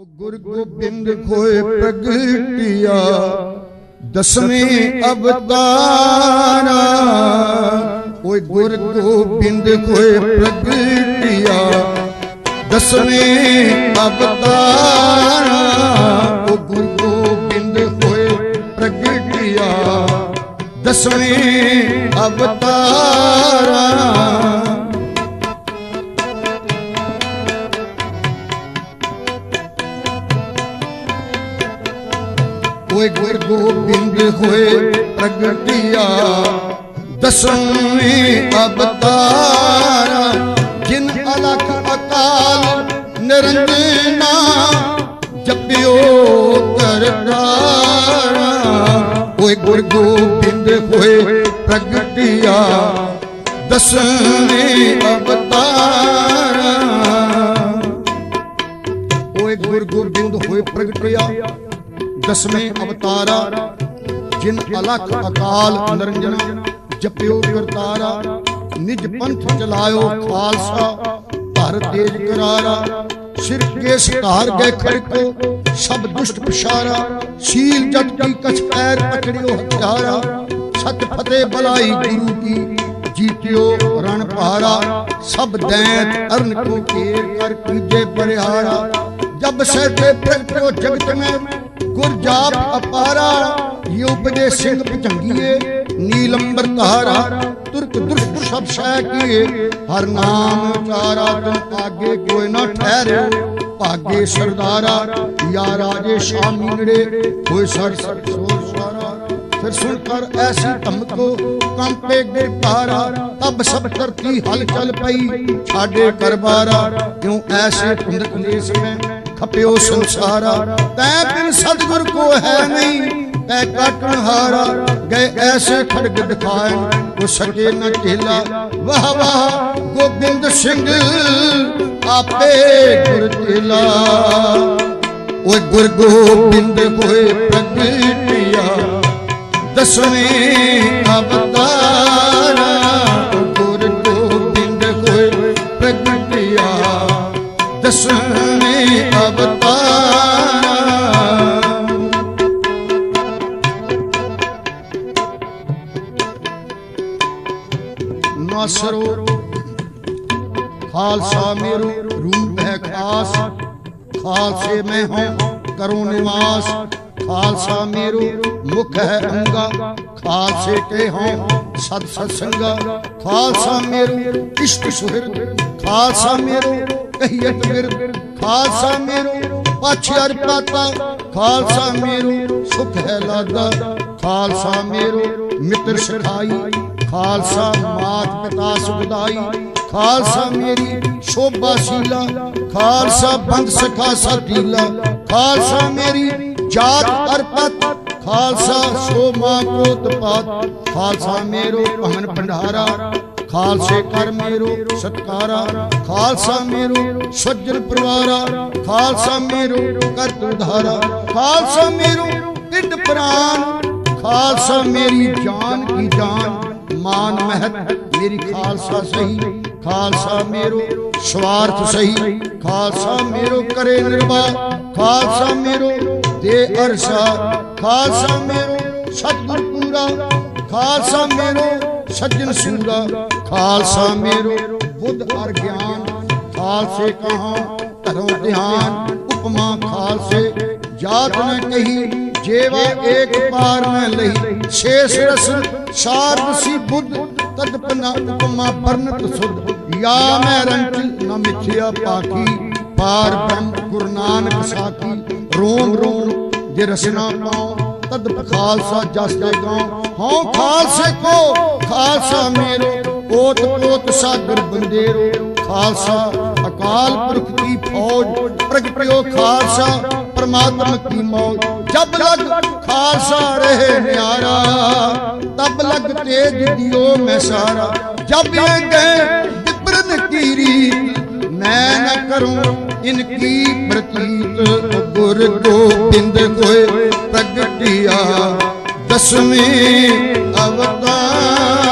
ਉਹ ਗੁਰ ਗੋਬਿੰਦ ਹੋਏ ਪ੍ਰਗਟਿਆ। ਦਸਵੇਂ ਅਵਤਾਰਾ। ਓਏ ਗੁਰ ਗੋਬਿੰਦ ਹੋਏ ਪ੍ਰਗਟਿਆ। ਦਸਵੇਂ ਅਵਤਾਰਾ। ਉਹ ਗੁਰ ਗੋਬਿੰਦ ਹੋਏ ਪ੍ਰਗਟਿਆ। ਦਸਵੇਂ ਅਵਤਾਰਾ। ਓਏ ਗੁਰ ਗੋਬਿੰਦ ਹੋਏ ਪ੍ਰਗਟਿਆ। ਦਸਵੇਂ ਅਵਤਾਰਾ, ਜਿਨ ਅਲਖ ਅਕਾਲ ਨਿਰੰਜਨਾ, ਜਪਿਓ ਕਰਤਾਰਾ ਓਏ ਗੁਰ ਗੋਬਿੰਦ ਹੋਏ ਪ੍ਰਗਟਿਆ। ਦਸਵੇਂ ਅਵਤਾਰਾ। ਓਏ ਗੁਰ ਗੋਬਿੰਦ ਹੋਏ ਪ੍ਰਗਟਿਆ। ਦਸਵੇਂ ਅਵਤਾਰਾ, ਜਿਨ ਅਲਖ ਅਕਾਲ ਨਿਰੰਜਨ ਜਪਿਓ ਕਰਤਾਰਾ ਨਿਜ ਪੰਥ ਚਲਾਇਓ ਖਾਲਸਾ ਧਰ ਤੇਜ ਕਰਾਰਾ, ਸਿਰ ਕੇਸ ਧਾਰ ਗਏ ਖੜਕੋ, ਸਭ ਦੁਸ਼ਟ ਪਛਾਰਾ, ਸ਼ੀਲ ਜਟ ਕੀ ਕਛ ਪੈਰ ਪਕੜਿਓ ਹਥਿਆਰਾ, ਸਤ ਫਤਿਹ ਬਲਾਈ ਗੁਰੂ ਕੀ, ਜੀਤਿਓ ਰਣ ਭਾਰਾ ਸਭ ਦੈਤ ਅਰਨ ਕੋ ਕੇਰ ਕਰ ਕੀਜੇ ਬਰਿਹਾਰਾ ਜਬ ਸਹਿਤੇ ਪ੍ਰਗਟਿਓ ਜਗਤ ਮੈਂ ਗੁਰ ਜਾਪ ਅਪਾਰਾ, ਇਹ ਸਿੰਘ ਭਜੰਗੀਏ, ਨੀਲੰਬਰ ਧਾਰਾ ਤੁਰਕ ਦੁਰਸ਼ਟ ਸਭ ਸਹਿ ਕੀਏ। ਹਰ ਨਾਮ ਉਚਾਰਾ ਤਨ ਆਗੇ ਕੋਈ ਨਾ ਠਹਿਰਿਓ, ਭਾਗੇ ਸਰਦਾਰਾ ਯਾ ਰਾਜੇ ਸ਼ਾਮੀ ਨੜੇ। ਹੋਏ ਸੜ ਸੜ ਸੋਰ ਸਾਰਾ, ਫਿਰ ਸੁਣ ਕਰ ਐਸੀ ਧਮਕੋ, ਕੰਪੇ ਗਿਰਦਾਰਾ ਤਬ ਸਭ ਧਰਤੀ ਹਲ ਚਲ ਪਈ। ਛਾੜੇ ਕਰਬਾਰਾ, ਕਿਉ ਐਸੇ ਕੁੰਦ ਕਲੇਸ਼ ਮੈਂ? ਖਪਿਓ ਸੰਸਾਰਾ। ਤੈ ਬਿਨ ਸਤਿਗੁਰ ਕੋ ਹੈ ਨਹੀਂ, ਤੈ ਕਾਟਣ ਹਾਰਾ। ਗਏ ਐਸੇ ਖੜਗ ਦਿਖਾਏ ਕੋ ਸਕੇ ਨ ਢੇਲਾ। ਵਾਹ ਵਾਹ, ਗੋਬਿੰਦ ਸਿੰਘ, ਆਪੇ ਗੁਰ ਚੇਲਾ ਓਏ ਗੁਰ ਗੋਬਿੰਦ ਹੋਏ ਪ੍ਰਗਟਿਆ, ਦਸਵੇਂ ਅਵਤਾਰਾ। ਗੁਰ ਗੋਬਿੰਦ ਹੋਏ ਪ੍ਰਗਟਿਆ, ਦਸਵੇਂ ਨਾਸਰੋ ਖਾਲਸਾ ਮੇਰੂ, ਰੂਪ ਹੈ ਖਾਸ। ਖਾਲਸੇ ਮੈਂ ਹਾਂ, ਕਰੂੰ ਨਿਵਾਸ। ਖਾਲਸਾ ਮੇਰੂ, ਮੁਖ ਹੈ ਅੰਗਾ। ਖਾਲਸੇ ਕੇ ਹਾਂ, ਸਤ ਸਤਸੰਗਾ। ਖਾਲਸਾ ਮੇਰੂ, ਇਸ਼ਟ ਸੁਹਿਰਦ ਖਾਲਸਾ ਮੇਰੂ ਕਹੀਅਤ ਮਿਰਦ ਖਾਲਸਾ ਮੇਰੂ, ਪਛ ਪਾਤਾ। ਖਾਲਸਾ ਮੇਰੂ, ਸੁਖ ਹੈ ਲਾਦਾ। ਖਾਲਸਾ ਮੇਰੂ, ਮਿੱਤਰ ਸਖਾਈ। ਖਾਲਸਾ ਮਾਤ ਪਿਤਾ ਸੁਖਦਾਈ ਖਾਲਸਾ ਮੇਰੀ ਸ਼ੋਭਾ ਸ਼ੀਲਾ। ਖਾਲਸਾ ਬੰਦ ਸਖਾ ਸਰਦੀਲਾ ਖਾਲਸਾ ਮੇਰੀ ਜਾਤ ਅਰਪਤ। ਖਾਲਸਾ ਸੋਮਾ ਕੋਤ ਪਾਤ ਖਾਲਸਾ ਮੇਰੋ ਭਵਨ ਭੰਡਾਰਾ। ਖਾਲਸੇ ਕਰ ਮੇਰੋ ਸਤਕਾਰਾ। ਖਾਲਸਾ ਮੇਰੋ ਸੱਜਣ ਪਰਿਵਾਰਾ। ਖਾਲਸਾ ਮੇਰੋ ਕਰ ਤੁਧਾਰਾ ਖਾਲਸਾ ਮੇਰੋ ਢਿੱਡ ਪ੍ਰਾਨ ਖਾਲਸਾ ਮੇਰੀ ਜਾਨ ਕੀ ਜਾਨ। ਮਾਨ ਮਹਿਤ ਮੇਰੀ ਖਾਲਸਾ ਸਹੀ, ਖਾਲਸਾ ਮੇਰੋ ਸਵਾਰਥ ਸਹੀ, ਖਾਲਸਾ ਮੇਰੋ ਕਰੇ ਨਿਰਵਾ ਖਾਲਸਾ ਮੇਰੋ ਦੇ ਅਰਸ਼ਾ, ਖਾਲਸਾ ਮੇਰੋ ਸਤਿਗੁਰ ਪੂਰਾ, ਖਾਲਸਾ ਮੇਰੋ ਸੱਜਣ ਸੂਰਾ ਖਾਲਸਾ ਮੇਰੋ ਬੁੱਧ ਅਰ ਗਿਆਨ, ਖਾਲਸੇ ਕਹਾ ਧਰਮ ਧਿਆਨ, ਉਪਮਾ ਖਾਲਸੇ, ਜਾਤ ਨ ਕਹੀ ਜੇਵਾ ਏਕ ਪਾਰ ਨ ਲਈ ਸ਼ੇਸ਼ ਰਸ ਸਾਰਦ ਸੀ ਬੁੱਧ, ਤਦ ਪਨਾ ਉਪਮਾ ਪਰਨਤ ਸੁਧ। ਯਾ ਮੈਂ ਰੰਚ ਨ ਮਿਥਿਆ ਪਾਖੀ, ਪਾਰ ਬ੍ਰਹਮ ਗੁਰੂ ਨਾਨਕ ਸਾਖੀ। ਰੋਮ ਰੋਮ, ਜੇ ਰਸਨਾ ਪਾਉ, ਤਦ ਖਾਲਸਾ ਜਸ ਦੇ ਗਾਉ। ਹਉ ਖਾਲਸੇ ਕੋ, ਖਾਲਸਾ ਮੇਰੋ, ਓਤ ਓਤ ਸਾਗਰ ਬੰਦੇਰੋ। ਖਾਲਸਾ ਅਕਾਲ ਪੁਰਖ ਕੀ ਫੌਜ, ਪ੍ਰਗਟਿਓ ਖਾਲਸਾ, ਪਰਮਾਤਮ ਕੀ ਮੌਜ। ਜਬ ਲਗ ਖਾਲਸਾ ਰਹੇ ਨਿਆਰਾ, ਤਬ ਲਗ ਤੇਜ ਦਿਓ ਮੈਂ ਸਾਰਾ ਜਬ ਇਹ ਗਏ ਵਿਪਰਨ ਕੀ ਮੈਂ ਨਾ ਕਰੂੰ ਇਨਕੀ ਪ੍ਰਤੀਤ। ਗੁਰ ਗੋਬਿੰਦ ਹੋਏ ਪ੍ਰਗਟਿਆ, ਦਸਵੇਂ ਅਵਤਾਰਾ।